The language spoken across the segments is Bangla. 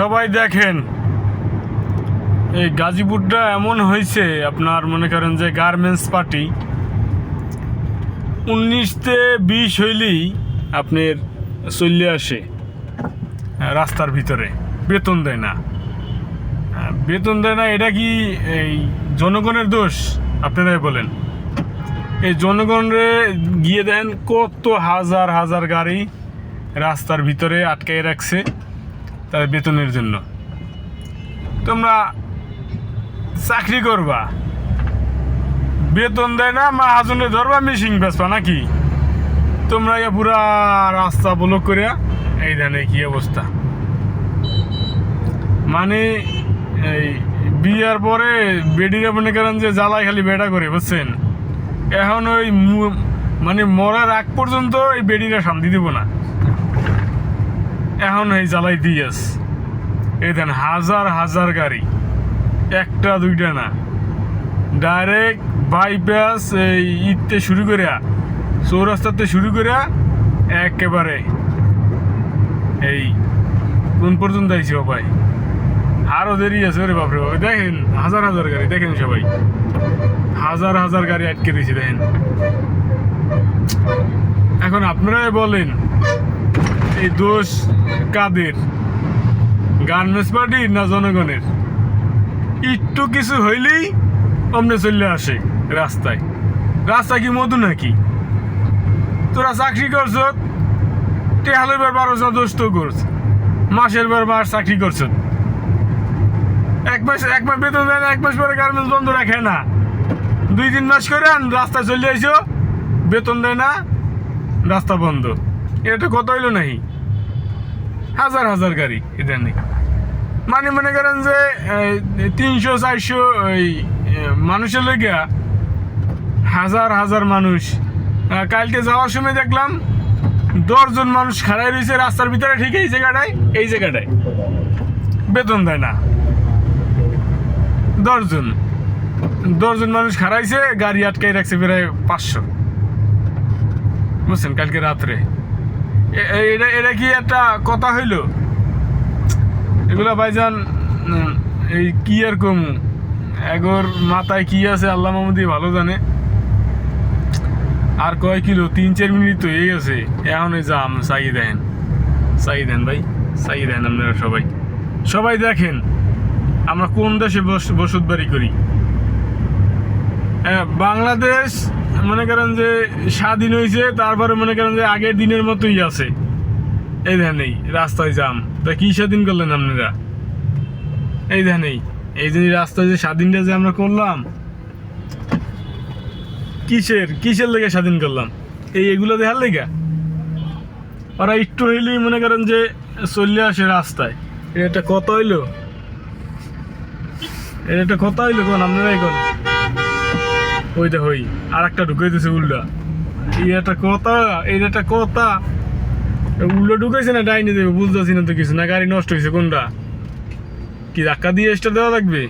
সবাই দেখেন। এই গাজীপুরটা এমন হয়েছে আপনার মনে করেন যে গার্মেন্টস পার্টি উনিশতে বিশ হইলেই আপনার চলে আসে রাস্তার ভিতরে। বেতন দেয় না। আহ, বেতন দেয় না এটা কি এই জনগণের দোষ? আপনারাই বলেন। এই জনগণরে গিয়ে দেন কত হাজার হাজার গাড়ি রাস্তার ভিতরে আটকাই রাখছে। তাদের বেতনের জন্য। তোমরা চাকরি করবা। বেতন দেয় না, মা হাজনে ধরবা মেশিন বেসবা নাকি? তোমরা পুরা রাস্তা ব্লক করিয়া এই ধানে কি অবস্থা? মানে এই বিয়ার পরে বেডিরা মনে করেন যে জ্বালায় খালি বেড়া করে, বুঝছেন? এখন ওই মানে মরার আগ পর্যন্ত এই বেডিরা শান্তি দিব না। এখন এই জ্বালাই দিয়েস এই দেন হাজার হাজার গাড়ি। একটা, দুইটা না। ডাইরেক্ট বাইপাস এই ইতে শুরু করিয়া, চৌরাস্তাতে শুরু করিয়া একেবারে এই কোন পর্যন্ত আইছি ভাই? আরও দেরি আছে ওরে বাপরে বাপ। দেখেন, হাজার হাজার গাড়ি, দেখেন সবাই। হাজার হাজার গাড়ি আটকে দিয়েছি, দেখেন। এখন আপনারাই বলেন এই দোষ কাদের? গার্মেন্টস পার্টির না জনগণের? একটু কিছু হইলেই অমনে চলে আসে রাস্তায়। রাস্তা কি মধু নাকি? তোরা চাকরি করছ টেহালের বার বারোশো দোষ তো করছ, মাসের বার মাস চাকরি করছ। এক মাস এক মাস বেতন দেয় না, এক মাস পরে গার্মেন্টস বন্ধ রাখে না। দুই তিন মাস করে রাস্তায় চলে আইসো, বেতন দেয় না, রাস্তা বন্ধ। এটা কত হইল নাহি। হাজার হাজার গাড়ি নেই মানে মনে করেন যে তিনশো, চারশো ওই মানুষের লেগা হাজার হাজার মানুষ। কালকে যাওয়ার সময় দেখলাম, দশজন মানুষ খাড়াই রয়েছে রাস্তার ভিতরে, ঠিক এই জায়গাটায় এই জায়গাটায়। বেতন দেয় না। দশজন। দশজন মানুষ খাড়াইছে, গাড়ি আটকাই রাখছে প্রায় পাঁচশো। বুঝছেন, কালকে রাত্রে। এটা এটা কি একটা কথা হইল? এগুলা ভাইজান এই কি আর কম? এগোর মাথায় কি আছে আল্লাহ মাহমুদি ভালো জানে। আর কয় কিলো? তিন চার মিনিট তো এই আছে এখন যাম চাই দেন। চাই দেন ভাই চাই দেন আপনারা সবাই। সবাই দেখেন আমরা কোন দেশে বস- বসত বাড়ি করি? হ্যাঁ, বাংলাদেশ মনে করেন যে স্বাধীন হয়েছে তারপরে মনে করেন যে আগের দিনের মতোই আছে। এই ধানেই রাস্তায় জাম তা কি স্বাধীন করলেন আপনারা? এই ধানেই এই যে রাস্তায় যে স্বাধীনটা যে আমরা করলাম, কিসের কিসের লেগে স্বাধীন করলাম? এই এগুলো দেখার লেগা? ওরা একটু হইলেই মনে করেন যে চলে আসে রাস্তায়। এটা কথা হইল? এটা কথা হইল কোন আপনারাই কোন ওই দেখ ওই আর একটা ঢুকে দিছে উল্টা। এই একটা কথা, এই একটা কথা। উল্টো ঢুকাইছে না, ডাইনি দেবে, বুঝতেছি না তো কিছু, না গাড়ি নষ্ট হয়েছে কোনটা? কি ধাক্কা দিয়ে এক্সট্রা দেওয়া লাগবে?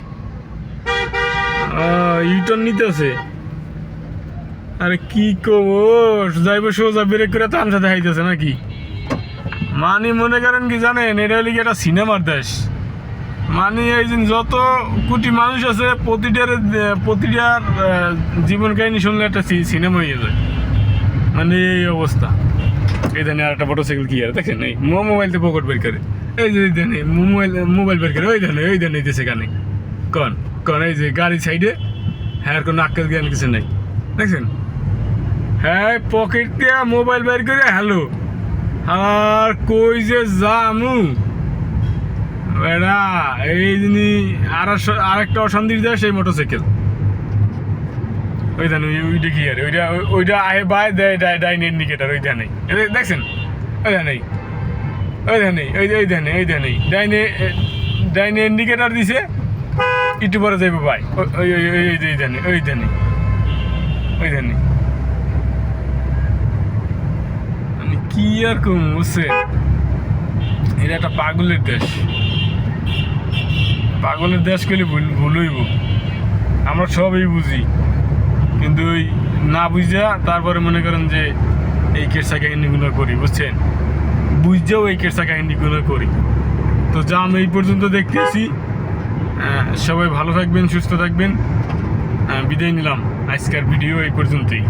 ইউটার্ন নিতেছে আরে কি কবো যাইবো সোজা ব্রেক করে তামসা দেখাইতেছে নাকি? মানে মনে করেন কি জানেন, এটা হলে কি একটা সিনেমার দেশ। মানে এই যে যত কোটি মানুষ আছে, প্রতিটার প্রতিটার জীবন কাহিনী শুনলে একটা সিনেমা হয়ে যায়। মানে এই অবস্থা। এই দেন আর একটা মোটরসাইকেল কি আর, দেখেন এই মো মোবাইল পকেট বের করে। এই যে দেন মোবাইল মোবাইল বের করে, ওই দেন ওই দেন এই যে সেখানে কন কন, এই যে গাড়ি সাইডে হ্যাঁ কোনো আক্কেল জ্ঞান কিছু নেই। দেখছেন? হ্যাঁ পকেট দিয়ে মোবাইল বের করে, হ্যালো, আর কই যে জামু এরা এই যিনি আর আর একটা অশান্তির দেয় সেই মোটরসাইকেল। ওই ধান ওই ওইটা কি আর? ওইটা, ওই- ওইটা আয় বাই, দেয় ডাই ডাইন ইন্ডিকেটার ওই ধানে দেখছেন? ওই ধানেই ওই ধানেই ওই ওই ধানে ওই ধানেই ডাইনে ডাইনে ইন্ডিকেটার দিছে, একটু পরে যাইব ভাই ওই ওই ওই ওই ওই ধানে ওই ধানে ওই ধানে কি আর কম বুঝছে এটা একটা পাগলের দেশ। পাগলের দেশ করলে ভুল ভুল আমরা সবই বুঝি। কিন্তু ওই না বুঝা, তারপরে মনে করেন যে এই কেরসা কাহিনীগুলো করি, বুঝছেন? বুঝছেও এই কেরসা কাহিনীগুলো করি। তো যা আমি এই পর্যন্ত দেখতেছি সবাই ভালো থাকবেন, সুস্থ থাকবেন। বিদায় নিলাম। আজকের ভিডিও এই পর্যন্তই।